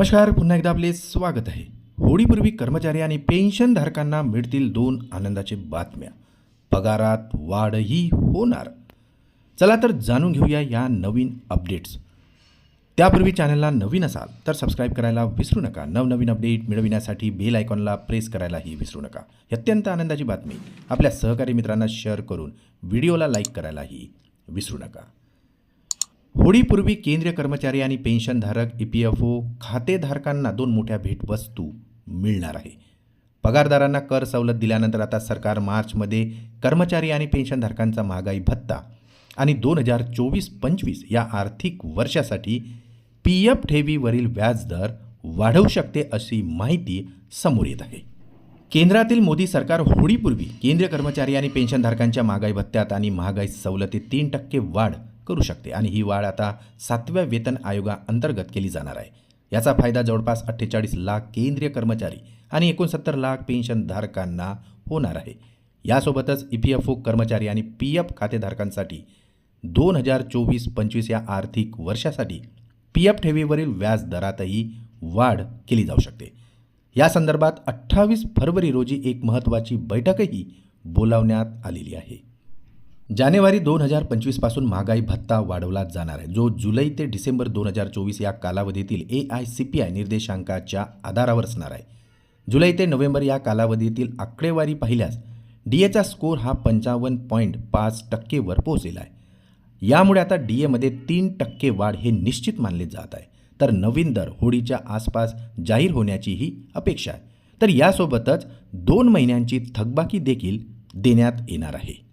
नमस्कार पुन्हा एकदा आपले स्वागत आहे. होळीपूर्वी कर्मचारी आणि पेन्शनधारकांना मिळतील दोन आनंदाचे बातम्या. पगारात वाढही होणार. चला तर जाणून घेऊया या नवीन अपडेट्स त्यापूर्वी चॅनलला नवीन असाल तर सबस्क्राईब करायला विसरू नका. नवनवीन अपडेट मिळविण्यासाठी बेल आयकॉनला प्रेस करायलाही विसरू नका. ही अत्यंत आनंदाची बातमी. आपल्या सहकारी मित्रांना शेअर करून व्हिडिओला लाईक करायलाही विसरू नका. होळीपूर्वी केंद्रीय कर्मचारी आणि पेन्शनधारक ई पी एफ ओ खातेधारकांना दोन मोठ्या भेटवस्तू मिळणार आहे. पगारदारांना कर सवलत दिल्यानंतर आता सरकार मार्चमध्ये कर्मचारी आणि पेन्शनधारकांचा महागाई भत्ता आणि दोन हजार चोवीस पंचवीस या आर्थिक वर्षासाठी पी एफ ठेवीवरील व्याजदर वाढवू शकते अशी माहिती समोर येत आहे. केंद्रातील मोदी सरकार होळीपूर्वी केंद्रीय कर्मचारी आणि पेन्शनधारकांच्या महागाई भत्त्यात आणि महागाई सवलतीत तीन टक्के वाढ करू शकते आणि ही वाढ आता सातव्या वेतन आयोगाअंतर्गत केली जाणार आहे. याचा फायदा जवळपास अठ्ठेचाळीस लाख केंद्रीय कर्मचारी आणि एकोणसत्तर लाख पेन्शनधारकांना होणार आहे. यासोबतच ई पी एफ ओ कर्मचारी आणि पी एफ खातेधारकांसाठी दोन हजार चोवीस पंचवीस या आर्थिक वर्षासाठी पी एफ ठेवीवरील व्याज दरातही वाढ केली जाऊ शकते. या संदर्भात अठ्ठावीस फरवरी रोजी एक महत्त्वाची बैठकही बोलावण्यात आलेली आहे. जानेवारी दोन हजार पंचवीसपासून महागाई भत्ता वाढवला जाणार आहे. जो जुलै ते डिसेंबर दोन हजार चोवीस या कालावधीतील A I C P I निर्देशांकाच्या आधारावर असणार आहे. जुलै ते नोव्हेंबर या कालावधीतील आकडेवारी पाहिल्यास डी एचा स्कोअर हा पंचावन्न पॉईंट पाच टक्केवर पोहोचलेला आहे. यामुळे आता डी एमध्ये तीन टक्के वाढ हे निश्चित मानले जात आहे. तर नवीन दर होळीच्या आसपास जाहीर होण्याचीही अपेक्षा आहे. तर यासोबतच दोन महिन्यांची थकबाकी देखील देण्यात येणार आहे.